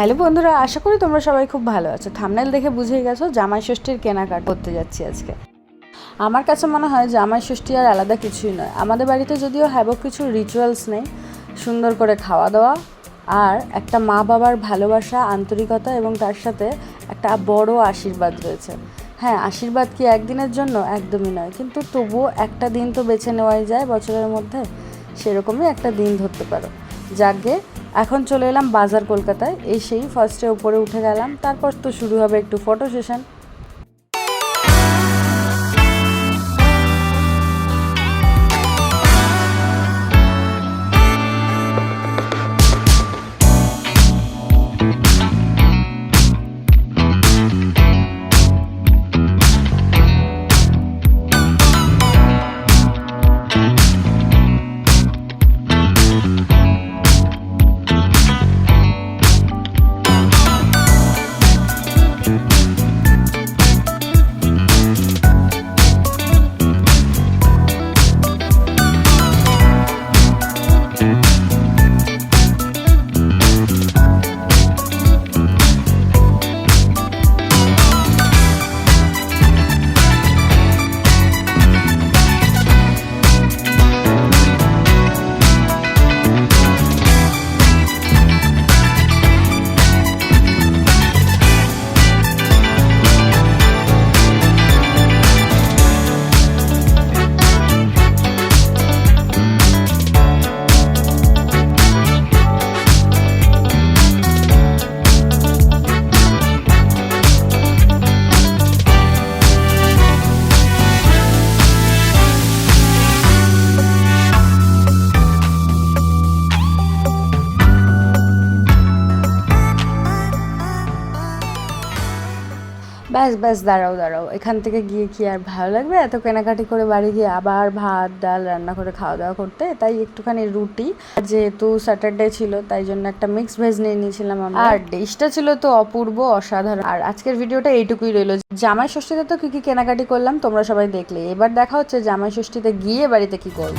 Hello বন্ধুরা, আশা করি তোমরা সবাই খুব ভালো আছো। থামনেল দেখে বুঝেই গেছো জামাই ষষ্ঠীর কেনাকাটা করতে যাচ্ছি আজকে। আমার কাছে মনে হয় জামাই ষষ্ঠী আর আলাদা কিছুই নয়। আমাদের বাড়িতে যদিও হ্যাবক কিছু রিচুয়ালস নেই, সুন্দর করে খাওয়া দাওয়া আর একটা মা বাবার ভালোবাসা, আন্তরিকতা এবং তার সাথে একটা বড় আশীর্বাদ রয়েছে। হ্যাঁ আশীর্বাদ কি একদিনের জন্য? একদমই নয়। কিন্তু তবুও একটা দিন তো বেছে নেওয়াই যায় বছরের মধ্যে। সেরকমই একটা দিন ধরতে পারো। যাকে এখন চলে এলাম বাজার কলকাতায়। এসেই ফার্স্টে উপরে উঠে গেলাম, তারপর তো শুরু হবে একটু ফটো সেশন ব্যাস ব্যাস, দাঁড়াও দাঁড়াও। এখান থেকে গিয়ে কি আর ভালো লাগবে? এত কেনাকাটি করে বাড়ি গিয়ে আবার ভাত, ডাল রান্না করে খাওয়া দাওয়া করতে? তাই একটুখানি রুটি। যেহেতু স্যাটারডে ছিল, তাই জন্য একটা মিক্স ভেজ নিয়ে নিয়েছিলাম আমরা। আর ডিশটা ছিল তো অপূর্ব, অসাধারণ। আর আজকের ভিডিওটা এইটুকুই রইল। জামাই ষষ্ঠীতে তো কি কি কেনাকাটি করলাম, তোমরা সবাই দেখলে। এবার দেখা হচ্ছে জামাই ষষ্ঠীতে গিয়ে বাড়িতে কি করব।